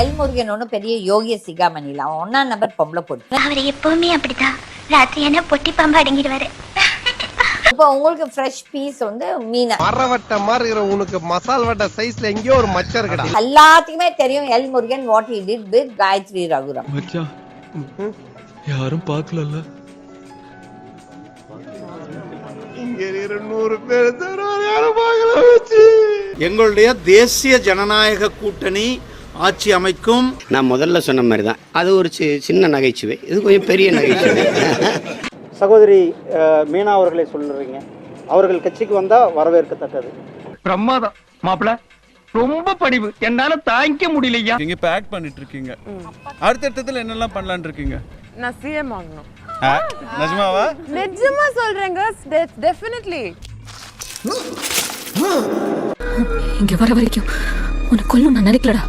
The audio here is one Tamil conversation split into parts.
எல் முருகன் ஒன்றும் பெரிய யோகிய சிகாமணி இல்லை அவன் ஒன்னாம் நம்பர் பொம்பளை போட்டு அவர் எப்பவுமே அப்படிதான் ராத்திரி என்ன பொட்டி பாம்பு அடங்கிடுவாரு. இப்போ உங்களுக்கு ஃப்ரெஷ் பீஸ் வந்து மீனா. மரவட்ட மாதிரி இருக்கிற உனக்கு மசால் வட்ட சைஸ்ல எங்கேயோ ஒரு மச்சம் இருக்குடா. எல்லாத்துக்குமே தெரியும் L Murugan what he did with Gayathri Raghuram. மச்சான் யாரும் பார்க்கலல்ல. இங்க இருக்கிற நூறு பேர் தவிர யாரும் பார்க்கல வச்சு எங்களுடைய தேசிய ஜனநாயக கூட்டணி ஆட்சி அமைக்கும். நான் முதல்ல சொன்ன மாதிரி தான் அது ஒரு சி- சின்ன நகைச்சுவை. இது கொஞ்சம் பெரிய நகைச்சுவை. சகோதரி மீனா அவர்களை சொல்லுறீங்க அவர்கள் கட்சிக்கு வந்தா வரவேற்கத்தக்கது. பிரமாதம். மாப்பிள ரொம்ப படிவு என்னால தாங்கிக்க முடியலையா? நீங்க இப்ப ஆக்ட் பண்ணிட்டு இருக்கீங்க அடுத்தடுத்ததுல என்னெல்லாம் பண்ணலாம்னு இருக்கீங்க நான் சிஎம் ஆகணும். ஆ, நிஜமாவா? நிஜமா சொல்றேங்க டெஃபினெட்லி இங்க வர வரைக்கும் உன்னை கொல்லும் நான் நினைக்கலடா.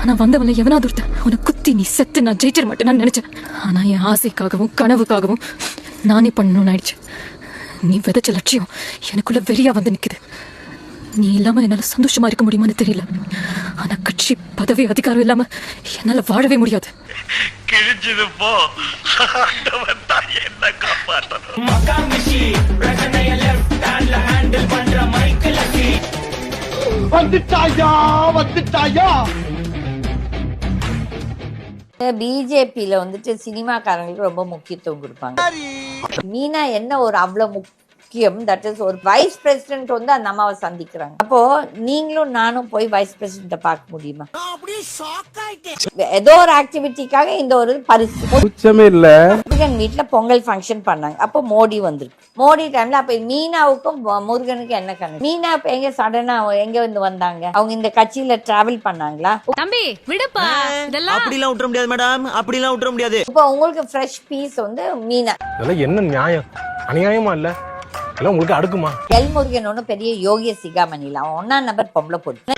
ஆனா வந்தவனை எவனாவது ஒருத்தன் உன்னை குத்தி நீ செத்து நான் ஜெயிச்சிட நான் நினைச்சேன். ஆனா என் ஆசைக்காகவும் கனவுக்காகவும் நானே பண்ணணும்னு ஆயிடுச்சு. நீ விதைச்ச லட்சியம் எனக்குள்ள வெறியா வந்து நிக்குது. நீ இல்லாம என்னால சந்தோஷமா இருக்க முடியுமான்னு தெரியல. ஆனா கட்சி பதவி அதிகாரம் இல்லாம என்னால வாழவே முடியாது. வந்துட்டாயா வந்துட்டாயா? பிஜேபியில வந்துட்டு சினிமாக்காரங்களுக்கு ரொம்ப முக்கியத்துவம் கொடுப்பாங்க. மீனா என்ன ஒரு அவ்வளவு முக்கியம். தட் இஸ் ஒரு வைஸ் பிரசிடென்ட் வந்து அந்த அம்மாவை சந்திக்கிறாங்க. அப்போ நீங்களும் நானும் போய் வைஸ் பிரசிடென்ட்டை பார்க்க முடியுமா? ஏதோ ஒரு ஆக்டிவிட்டிக்காக இந்த ஒரு பரிசு. உச்சமே இல்ல. முருகன் வீட்ல பொங்கல் ஃபங்க்ஷன் பண்ணாங்க. அப்போ மோடி வந்திருக்கு. மோடி டைம்ல அப்ப மீனாவுக்கும் முருகனுக்கும் என்ன கணக்கு மீனா இப்ப எங்க சடனா எங்க வந்து வந்தாங்க? அவங்க இந்த கட்சியில டிராவல் பண்ணாங்களா? தம்பி விடுப்பா. இதெல்லாம் அப்படிலாம் விட்டுற முடியாது மேடம் அப்படிலாம் விட்டுற முடியாது. இப்போ உங்களுக்கு ஃப்ரெஷ் பீஸ் வந்து மீனா. இதெல்லாம் என்ன நியாயம்? அநியாயமா இல்ல? எல்லாம் உங்களுக்கு அடுக்குமா? எல் முருகன் ஒன்றும் பெரிய யோகிய சிகாமணி இல்லை அவன் ஒன்னாம் நம்பர் பொம்பளை போட்டு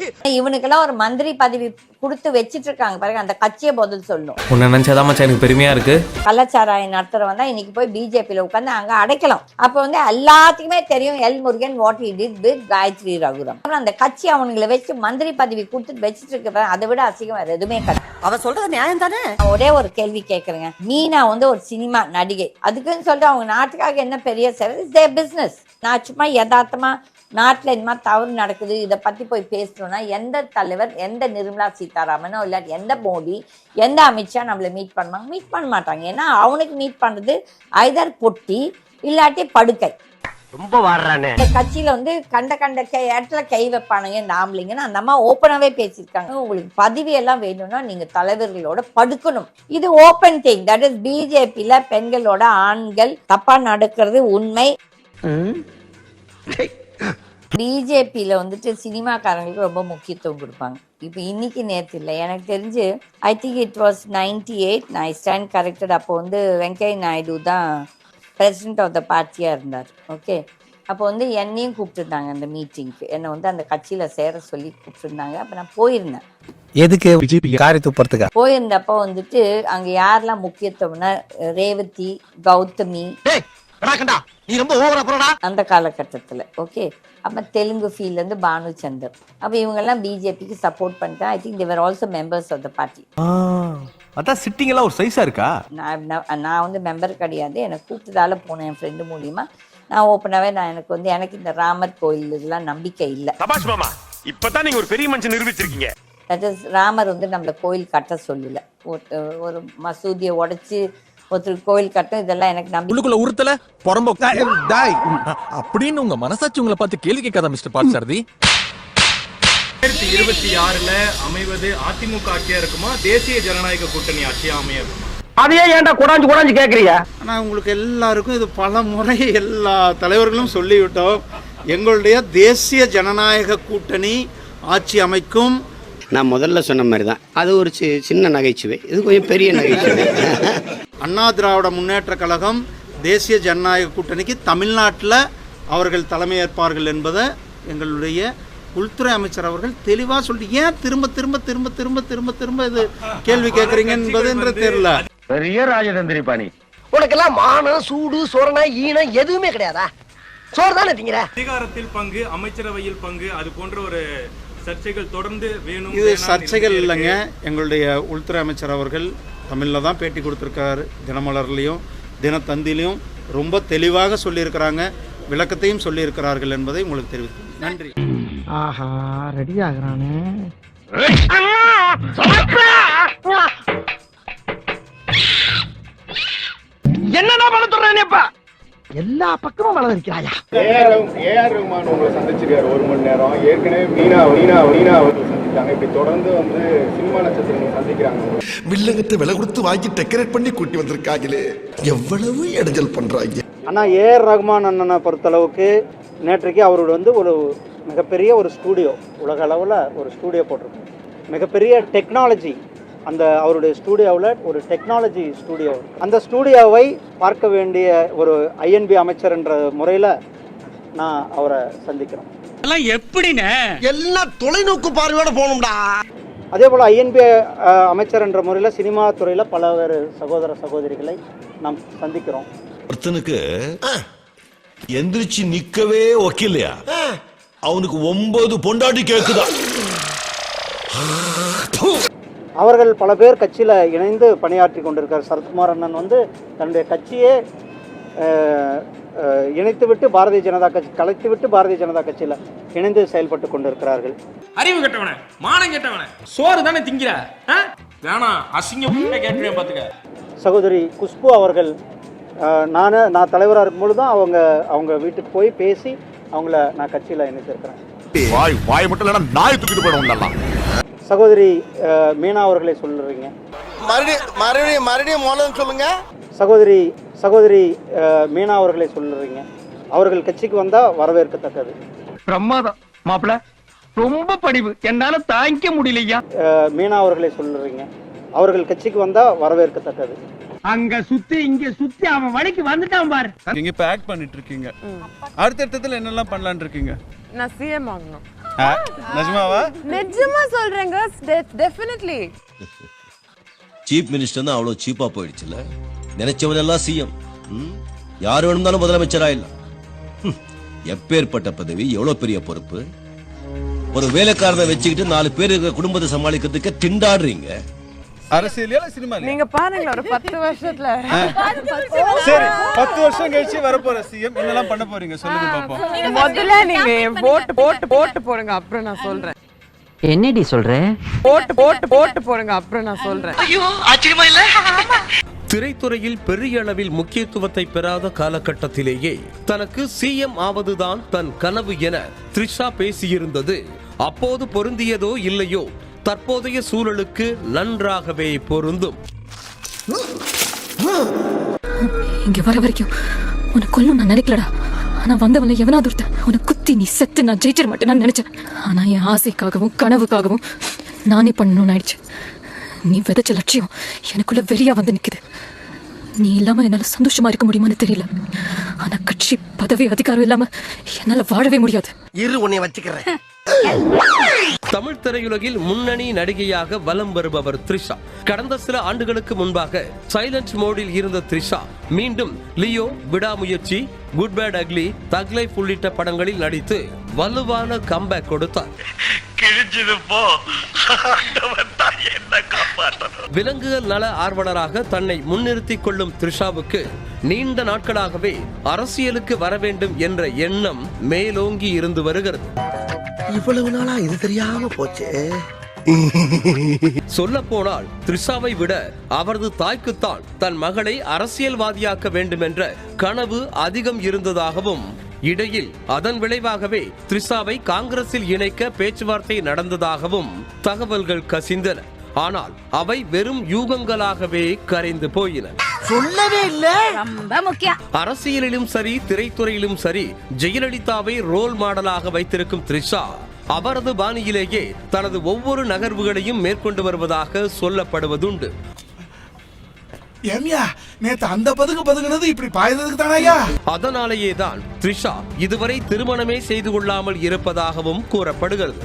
இவனுக்கெல்லாம் ஒரு மந்திரி பதவி கொடுத்து வச்சிட்டு இருக்காங்க பாருங்க அந்த கட்சியை பதில் சொல்லும். உன்னை நினைச்சாதான் மச்சான் எனக்கு பெருமையா இருக்கு. கள்ளச்சாராயம் நடத்துறவன் தான் இன்னைக்கு போய் பிஜேபியில உட்காந்து அங்க அடைக்கலாம். அப்ப வந்து எல்லாத்துக்குமே தெரியும் L Murugan what he did with Gayathri Raghuram அந்த கட்சி அவனுங்களை வச்சு மந்திரி பதவி கொடுத்துட்டு வச்சிட்டு இருக்க அதை விட அசிங்கம் வேற எதுவுமே கிடையாது. அவ சொல்றது நியாயம் தானே? ஒரே ஒரு கேள்வி கேட்கறேங்க மீனா வந்து ஒரு சினிமா நடிகை. அதுக்குன்னு சொல்லிட்டு அவங்க நாட்டுக்காக என்ன பெரிய சேவை தே பிஸ்னஸ் நான் சும்மா யதார்த்தமா நாட்டில் இந்த மாதிரி தவறு நடக்குது இதை பற்றி போய் பேசணும்னா எந்த தலைவர் எந்த நிர்மலா சீதாராமனோ இல்லாட்டி எந்த மோடி எந்த அமித்ஷா நம்மளை மீட் பண்ணுவாங்க மீட் பண்ண மாட்டாங்க. ஏன்னா அவனுக்கு மீட் பண்ணுறது ஐதர் பொட்டி இல்லாட்டி படுக்கை. ரொம்ப வாடுறானே. இந்த கட்சியில வந்து கண்ட கண்ட கை இடத்துல கை வைப்பானுங்க இந்த ஆம்பளைங்கன்னு அந்த அம்மா ஓப்பனாவே பேசியிருக்காங்க. உங்களுக்கு பதவி எல்லாம் வேணும்னா நீங்க தலைவர்களோட படுக்கணும். இது ஓப்பன் திங் தட் இஸ் பிஜேபியில பெண்களோட ஆண்கள் தப்பா நடக்கிறது உண்மை. பிஜேபியில வந்துட்டு சினிமாக்காரங்களுக்கு ரொம்ப முக்கியத்துவம் கொடுப்பாங்க. இப்போ இன்னைக்கு நேற்று இல்லை எனக்கு தெரிஞ்சு I think it was ninety eight நான் ஸ்டாண்ட் கரெக்டட் அப்போ வந்து வெங்கைய நாயுடு தான் பிரசிடென்ட் ஆஃப் த பார்ட்டியாக இருந்தார். ஓகே அப்போ வந்து என்னையும் கூப்பிட்டுருந்தாங்க அந்த மீட்டிங்க்கு என்னை வந்து அந்த கட்சியில் சேர சொல்லி கூப்பிட்டுருந்தாங்க. அப்போ நான் போயிருந்தேன். எதுக்கு பிஜேபி காரி துப்புறதுக்கா? போயிருந்தப்போ வந்துட்டு அங்கே யாரெல்லாம் முக்கியத்துவம்னா ரேவதி கௌதமி நீ ரொம்ப ஓவரா போறடா. அந்த காலகட்டத்தில் ஓகே அப்போ தெலுங்கு ஃபீல்ட்லேருந்து பானு சந்தர். அப்போ இவங்கெல்லாம் பிஜேபிக்கு சப்போர்ட் பண்ணிட்டு I think they are also members of the party அதான் சிட்டிங் எல்லாம் ஒரு சைஸா இருக்கா? நான் நான் வந்து மெம்பர் கிடையாது. எனக்கு கூப்பிட்டதால போனேன் என் ஃப்ரெண்டு மூலியமா. நான் ஓப்பனாகவே நான் எனக்கு வந்து எனக்கு இந்த ராமர் கோயில் இதெல்லாம் நம்பிக்கை இல்லை. தபாஷ் மாமா இப்பதான் நீங்க ஒரு பெரிய மனுஷன் நிரூபிச்சிருக்கீங்க. தட் இஸ் ராமர் வந்து நம்மள கோயில் கட்ட சொல்லல. ஒரு ஒரு மசூதியை உடைச்சு ஒருத்தர் கோயில் கட்டும் இதெல்லாம் எனக்கு நம்பி உள்ளுக்குள்ள உறுத்தல புறம்போ டாய் அப்படின்னு உங்க மனசாட்சி உங்களை பார்த்து கேள்வி கேட்காத மிஸ்டர் பார்த்தசாரதி இருபத்தி ஆறுல அமைவது அதிமுக ஆட்சியா இருக்குமா தேசிய ஜனநாயக கூட்டணி ஆட்சியா அமைய அதையே ஏன்டா குடாஞ்சு குடாஞ்சு கேக்குறீங்க? ஆனால் உங்களுக்கு எல்லாருக்கும் இது பல முறை எல்லா தலைவர்களும் சொல்லிவிட்டோம். எங்களுடைய தேசிய ஜனநாயக கூட்டணி ஆட்சி அமைக்கும். நான் முதல்ல சொன்ன மாதிரி தான் அது ஒரு சி- சின்ன நகைச்சுவை. இது கொஞ்சம் பெரிய நகைச்சுவை. அண்ணா திராவிட முன்னேற்ற கழகம் தேசிய ஜனநாயக கூட்டணிக்கு தமிழ்நாட்டில் அவர்கள் தலைமையேற்பார்கள் என்பதை எங்களுடைய உள்துறை அமைச்சர் அவர்கள் தெளிவாக சொல்லி ஏன் திரும்ப திரும்ப திரும்ப திரும்ப திரும்ப திரும்ப இது கேள்வி கேட்குறீங்க என்பதுன்ற தெரியல. பெரிய ராஜதந்திரி பாணி. உனக்கெல்லாம் மானம் சூடு சொரணை ஈனம் எதுவுமே கிடையாதா? சோறு தானே திங்கிற? அதிகாரத்தில் பங்கு அமைச்சரவையில் பங்கு அது போன்ற ஒரு சர்ச்சைகள் தொடர்ந்து வேணும் இது சர்ச்சைகள் இல்லைங்க. எங்களுடைய உள்துறை அமைச்சர் அவர்கள் தமிழில் தான் பேட்டி கொடுத்துருக்காரு தினமலர்லேயும் தினத்தந்திலையும் ரொம்ப தெளிவாக சொல்லியிருக்கிறாங்க விளக்கத்தையும் சொல்லியிருக்கிறார்கள் என்பதை உங்களுக்கு தெரிவித்து நன்றி. ஆஹா ரெடி ஆகுறானே. என்னடா பண்ண சொல்றேனேப்பா எல்லா பக்கமும் வளர்க்கிறாயா ஏஆர் ஏஆர் ரஹ்மான் உங்களை சந்திச்சிருக்காரு ஒரு மணி நேரம். ஏற்கனவே மீனா மீனா மீனா அவர்கள் சந்திச்சாங்க இப்படி தொடர்ந்து வந்து சினிமா நட்சத்திரங்கள் சந்திக்கிறாங்க. வில்லங்கத்தை விலை கொடுத்து வாங்கி டெக்கரேட் பண்ணி கூட்டி வந்திருக்காங்களே. எவ்வளவு இடைஞ்சல் பண்றாங்க. ஆனால் ஏஆர் ரஹ்மான் அண்ணனை பொறுத்தளவுக்கு நேற்றைக்கு அவரோட வந்து ஒரு மிகப்பெரிய ஒரு ஸ்டூடியோ உலக அளவில் ஒரு ஸ்டூடியோ போட்டிருக்கு. மிகப்பெரிய டெக்னாலஜி அந்த அவருடைய ஸ்டூடியோவில் ஒரு டெக்னாலஜி ஸ்டூடியோ அந்த ஸ்டூடியோவை பார்க்க வேண்டிய ஒரு ஐஎன்பி அமைச்சர் என்ற முறையில் நான் அவரை சந்திக்கிறேன் எல்லாம் எப்படின்னு எல்லாம் தொலைநோக்கு பார்வையோட போகணும்டா. அதே போல் ஐஎன்பி அமைச்சர் என்ற முறையில் சினிமா துறையில் பல்வேறு சகோதர சகோதரிகளை நாம் சந்திக்கிறோம். ஒருத்தனுக்கு எந்திரிச்சு நிக்கவே ஒக்கில்லையா அவனுக்கு ஒன்பது பொண்டாட்டி கேக்குதா? அவர்கள் பல பேர் கட்சியில் இணைந்து பணியாற்றி கொண்டிருக்கார் சரத்குமார் அண்ணன் வந்து தன்னுடைய கட்சியே இணைத்துவிட்டு பாரதிய ஜனதா கட்சி கலைத்துவிட்டு பாரதிய ஜனதா கட்சியில் இணைந்து செயல்பட்டு கொண்டிருக்கிறார்கள். அறிவு கெட்டவன மானம் கெட்டவன சோறு தானே திங்கிற வேணாம் அசிங்கம் கேட்டுவேன் பாத்துக்க. சகோதரி குஷ்பு அவர்கள் நான் நான் தலைவராக இருக்கும்பொழுது தான் அவங்க அவங்க வீட்டுக்கு போய் பேசி அவங்கள நான் கட்சியில் இணைத்திருக்கிறேன். வாய் வாய் மட்டும் இல்லைன்னா நாய் தூக்கிட்டு போயிடும் நல்லா சகோதரி மீனா அவர்களை சொல்லுறீங்க மறுபடியும் மறுபடியும் மறுபடியும் மோலம் சொல்லுங்க. சகோதரி சகோதரி மீனா அவர்களை சொல்லுறீங்க அவர்கள் கட்சிக்கு வந்தால் வரவேற்கத்தக்கது. பிரமாதம் மாப்பிள. ரொம்ப படிவு என்னால தாங்கிக்க முடியலையா? மீனா அவர்களை சொல்லுறீங்க அவர்கள் கட்சிக்கு வந்தால் வரவேற்கத்தக்கது. அங்க சுத்தி இங்க சுத்தி அவன் வழிக்கு வந்துட்டான் பாரு. நீங்க இப்ப ஆக்ட் பண்ணிட்டு இருக்கீங்க அடுத்த இடத்துல என்னெல்லாம் பண்ணலாம்னு இருக்கீங்க நான் சிஎம் ஆகணும் நிஜமாவா? நிஜமா சொல்றேங்க டெஃபினெட்லி சீஃப் மினிஸ்டர் அவ்வளவு சீப்பா போயிடுச்சுல. நினைச்சவனெல்லாம் சிஎம் யார் வேணும்னாலும் முதலமைச்சர் ஆயிடலாம் எப்பேற்பட்ட பதவி எவ்வளவு பெரிய பொறுப்பு? ஒரு வேலைக்காரனை வச்சுக்கிட்டு நாலு பேர் இருக்கிற குடும்பத்தை சமாளிக்கிறதுக்கு திண்டாடுறீங்க. அரசியலையா சினிமா நீங்க பாருங்களேன் ஒரு பத்து வருஷத்துல. சரி பத்து வருஷம் கழிச்சு வரப்போற சிஎம் என்னெல்லாம் பண்ண போறீங்க? சொல்லுங்க பாப்போம். முதல்ல நீங்க போட்டு போட்டு போட்டு போடுங்க அப்புறம் நான் சொல்றேன். என்னடி சொல்ற? போட்டு போட்டு போட்டு போடுங்க அப்புறம் நான் சொல்றேன். திரைத்துறையில் பெரிய அளவில் முக்கியத்துவத்தை பெறாத காலகட்டத்திலேயே தனக்கு சிஎம் ஆவதுதான் தன் கனவு என த்ரிஷா பேசியிருந்தது. அப்போது பொருந்தியதோ இல்லையோ தற்போதைய சூழலுக்கு நன்றாகவே பொருந்தும். இங்க வர வரைக்கும் உனக்கு கொல்லும் நான் நினைக்கலடா. ஆனா வந்தவனை எவனா துர்த்த உனக்கு குத்தி நீ செத்து நான் ஜெயிச்சிட மாட்டேன் நான் நினைச்சேன். ஆனா என் ஆசைக்காகவும் கனவுக்காகவும் நானே பண்ணணும்னு ஆயிடுச்சு. நீ விதைச்ச லட்சியம் எனக்குள்ள வெறியா வந்து நிக்குது. நீ இல்லாம என்னால சந்தோஷமா இருக்க முடியுமான்னு தெரியல. ஆனா கட்சி பதவி அதிகாரம் இல்லாம என்னால வாழவே முடியாது. இரு உன்னை வச்சுக்கிறேன். தமிழ் திரையுலகில் முன்னணி நடிகையாக வலம் வருபவர் த்ரிஷா. கடந்த சில ஆண்டுகளுக்கு முன்பாக சைலண்ட் மோடில் இருந்த த்ரிஷா மீண்டும் Leo Vidaamuyarchi good bad ugly thug life உள்ளிட்ட படங்களில் நடித்து வலுவான கம்பேக் கொடுத்தார். விலங்குகள் நல ஆர்வலராக தன்னை முன்னிறுத்திக் கொள்ளும் த்ரிஷாவுக்கு நீண்ட நாட்களாகவே அரசியலுக்கு வர வேண்டும் என்ற எண்ணம் மேலோங்கி இருந்து வருகிறது. இவ்வளவு நாளா இது தெரியாம போச்சே. சொல்ல போனால் த்ரிஷாவை விட அவரது தாய்க்குத்தான் தன் மகளை அரசியல்வாதியாக்க வேண்டும் என்ற கனவு அதிகம் இருந்ததாகவும் இடையில் அதன் விளைவாகவே த்ரிஷாவை காங்கிரஸில் இணைக்க பேச்சுவார்த்தை நடந்ததாகவும் தகவல்கள் கசிந்தன. ஆனால் அவை வெறும் யூகங்களாகவே கரைந்து போயின. சொல்லவே இல்ல. ரொம்ப முக்கியம். அரசியலிலும் சரி திரைத்துறையிலும் சரி ஜெயலலிதாவை ரோல் மாடலாக வைத்திருக்கும் த்ரிஷா அவரது பாணியிலேயே தனது ஒவ்வொரு நகர்வுகளையும் மேற்கொண்டு வருவதாக சொல்லப்படுவதுண்டு. ஏமியா நேத்து அந்த பதுக்கு பதுக்குனது இப்படி பாய்ந்ததுக்கு தானயா அதனாலேயே தான் த்ரிஷா இதுவரை திருமணமே செய்து கொள்ளாமல் இருப்பதாகவும் கூறப்படுகிறது.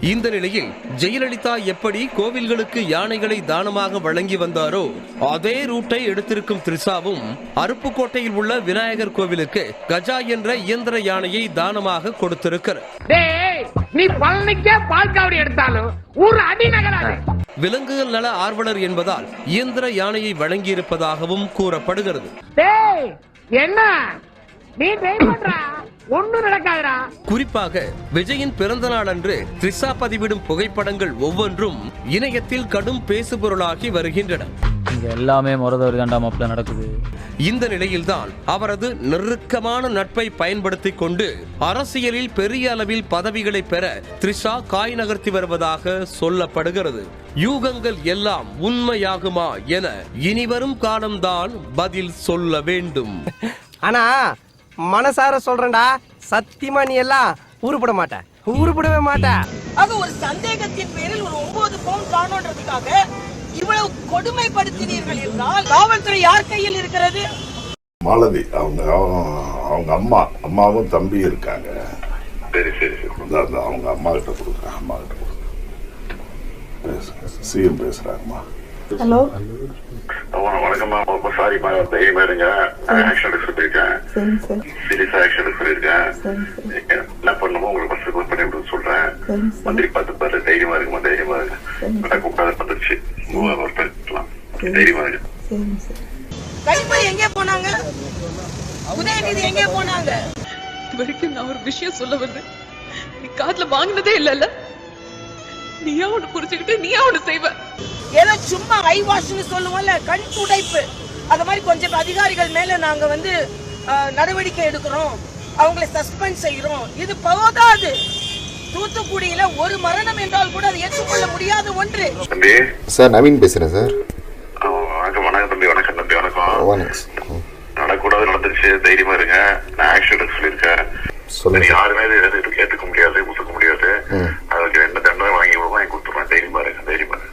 இந்த நிலையில் ஜெயலலிதா எப்படி கோவில்களுக்கு யானைகளை தானமாக வழங்கி வந்தாரோ அதே ரூட்டை எடுத்திருக்கும் த்ரிஷாவும் அருப்புக்கோட்டையில் உள்ள விநாயகர் கோவிலுக்கு கஜா என்ற இயந்திர யானையை தானமாக கொடுத்திருக்கிறார் நீ பழனிக்கே பால் காவடி எடுத்தாலும் ஊர் அடி நகராது விலங்குகள் நல ஆர்வலர் என்பதால் இயந்திர யானையை வழங்கியிருப்பதாகவும் கூறப்படுகிறது. என்ன? நீ நடக்காதுடா. குறிப்பாக விஜயின் பிறந்த நாள் அன்று த்ரிஷா பதிவிடும் புகைப்படங்கள் ஒவ்வொன்றும் இணையத்தில் கடும் பேசுபொருளாகி வருகின்றன. இங்க எல்லாமே முறதவர் தாண்டா மாப்பிள்ள நடக்குது. இந்த நிலையில்தான் அவரது நெருக்கமான நட்பை பயன்படுத்திக் கொண்டு அரசியலில் பெரிய அளவில் பதவிகளை பெற த்ரிஷா காய் நகர்த்தி வருவதாக சொல்லப்படுகிறது. யூகங்கள் எல்லாம் உண்மையாகுமா என இனிவரும் காலம்தான் பதில் சொல்ல வேண்டும். ஆனா மனசார சொல்றேன்டா சத்தியமா நீ எல்லாம் உருப்பட மாட்ட. உருப்படவே மாட்ட. அது ஒரு சந்தேகத்தின் பேரில் ஒரு ஒன்பது பவுன் காணோன்றதுக்காக இவ்வளவு கொடுமைப்படுத்தினீர்கள் என்றால் காவல்துறை யார் கையில் இருக்கிறது? மாலதி அவங்க அவங்க அம்மா அம்மாவும் தம்பி இருக்காங்க. சரி சரி சரி. அவங்க அம்மா கிட்ட கொடுக்குறேன் அம்மா கிட்ட கொடுக்குறேன். சிஎம் பேசுறாங்கம்மா. ஹலோ. வணக்கம்மா. ரொம்ப சாரிம்மா தைரியமா இருங்க. ஆக்ஷன் எடுக்க சொல்லியிருக்கேன். சீரியஸா ஆக்ஷன் எடுக்க சொல்லியிருக்கேன். என்ன பண்ணுமோ உங்களுக்கு ஃபர்ஸ்ட் பண்ணி விட சொல்றேன். மந்திரி பார்த்து பாரு தைரியமா இருக்குமா தைரியமா இருக்கு கூப்பிடாத வந்துருச்சு. தைரியமா இருக்கு கனிமொழி எங்கே போனாங்க? உதயநிதி எங்கே போனாங்க? வரைக்கும் நான் ஒரு விஷயம் சொல்ல வந்தேன். நீ காதுல வாங்கினதே இல்லல்ல? நீயா ஒண்ணு புரிஞ்சுக்கிட்டு நீயா ஒண்ணு செய்வ. ஏதோ சும்மா ஐ வாஷ்னு சொல்லுவோம்ல கண் துடைப்பு. அந்த மாதிரி கொஞ்சம் அதிகாரிகள் மேல நாங்க வந்து நடவடிக்கை எடுக்கிறோம். அவங்களை சஸ்பெண்ட் செய்கிறோம். இது போதாது தூத்துக்குடியில ஒரு மரணம் என்றால் கூட அதை ஏற்றுக்கொள்ள முடியாத ஒன்று. தம்பி. சார் நவீன் பேசுறேன் சார். வணக்கம் வணக்கம் தம்பி வணக்கம் தம்பி வணக்கம். வணக்கம் நடக்கூடாது நடந்துருச்சு. தைரியமா இருங்க. நான் எடுக்க சொல்லியிருக்கேன். யாருமே ஏத்துக்க முடியாது ஒத்துக்க முடியாது அதுக்கு என்ன தண்டனை வாங்கி வாங்கி கொடுத்துருவேன் தைரியமா இருங்க தைரியமா இருங்க